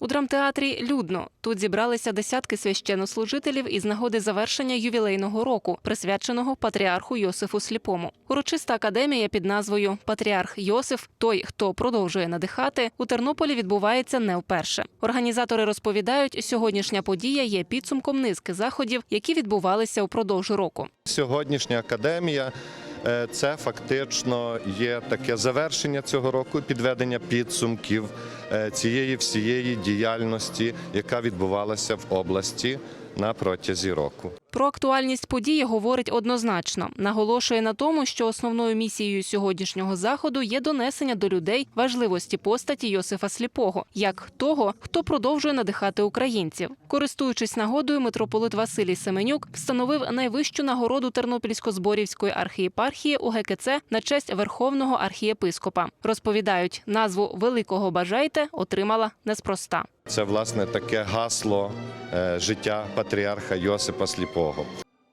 У драмтеатрі людно тут зібралися десятки священнослужителів із нагоди завершення ювілейного року, присвяченого патріарху Йосифу Сліпому. Урочиста академія під назвою Патріарх Йосиф той, хто продовжує надихати, у Тернополі відбувається не вперше. Організатори розповідають, сьогоднішня подія є підсумком низки заходів, які відбувалися упродовж року. Сьогоднішня академія це фактично є таке завершення цього року, підведення підсумків е, цієї всієї діяльності, яка відбувалася в області на протязі року. Про актуальність події говорить однозначно. Наголошує на тому, що основною місією сьогоднішнього заходу є донесення до людей важливості постаті Йосифа Сліпого, як того, хто продовжує надихати українців. Користуючись нагодою, митрополит Василій Семенюк встановив найвищу нагороду Тернопільсько-Зборівської архієпархії у ГКЦ на честь верховного архієпископа. Розповідають, назву Великого бажайте отримала неспроста. Це власне таке гасло е, життя патріарха Йосипа Сліпого.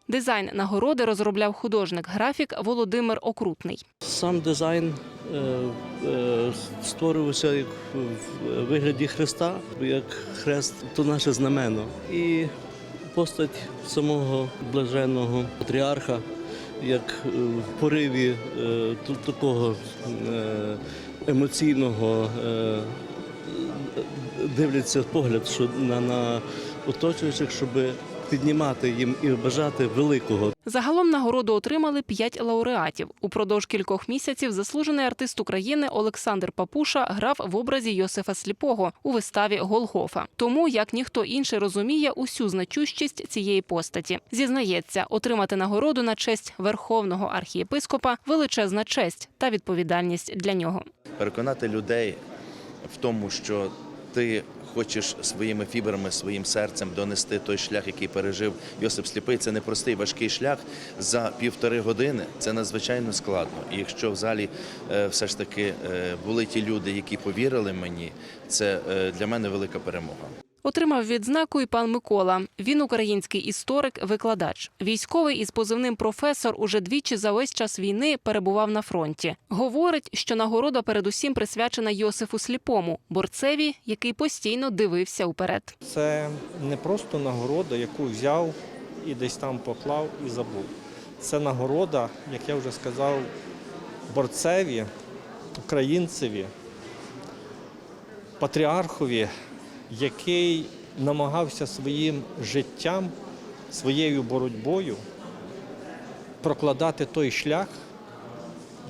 Дизайн нагороди розробляв художник-графік Володимир Окрутний. Сам дизайн е, е, створювався як в вигляді хреста, як хрест то наше знамено. І постать самого блаженного патріарха, як в пориві такого емоційного дивляться погляд що на, на оточуючих, щоб піднімати їм і бажати великого Загалом нагороду отримали п'ять лауреатів. Упродовж кількох місяців заслужений артист України Олександр Папуша грав в образі Йосифа Сліпого у виставі Голгофа. Тому як ніхто інший розуміє усю значущість цієї постаті. Зізнається, отримати нагороду на честь верховного архієпископа величезна честь та відповідальність для нього. переконати людей в тому, що ти хочеш своїми фібрами, своїм серцем донести той шлях, який пережив Йосип Сліпий. Це непростий важкий шлях за півтори години. Це надзвичайно складно. І якщо в залі е, все ж таки е, були ті люди, які повірили мені, це е, для мене велика перемога. Отримав відзнаку і пан Микола. Він український історик, викладач. Військовий із позивним професор уже двічі за весь час війни перебував на фронті. Говорить, що нагорода передусім присвячена Йосифу Сліпому, борцеві, який постійно дивився уперед. Це не просто нагорода, яку взяв і десь там поклав і забув. Це нагорода, як я вже сказав, борцеві, українцеві, патріархові, який намагався своїм життям, своєю боротьбою прокладати той шлях,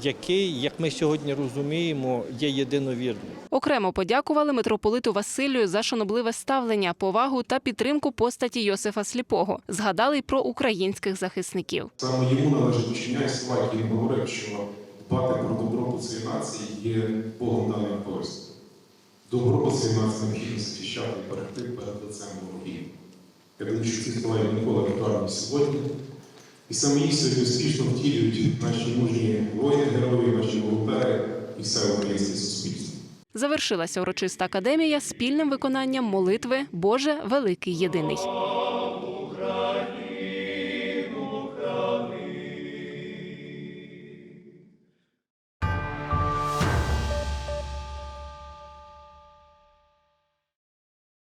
який, як ми сьогодні розуміємо, є єдиновірним. Окремо подякували митрополиту Василію за шанобливе ставлення, повагу та підтримку постаті Йосифа Сліпого. Згадали й про українських захисників. Саме йому належить вчення і слова, які він говорив, що дбати про добробут цієї нації є Богом даним обов'язком. Цієї нації необхідно захищати і берегти перед лицем ворогів. Я думаю, що ці слова ніколи актуальні сьогодні. І саме їх сьогодні успішно втілюють наші мужні воїни, герої, наші волонтери і все українське суспільство. Завершилася урочиста академія спільним виконанням молитви Боже великий єдиний.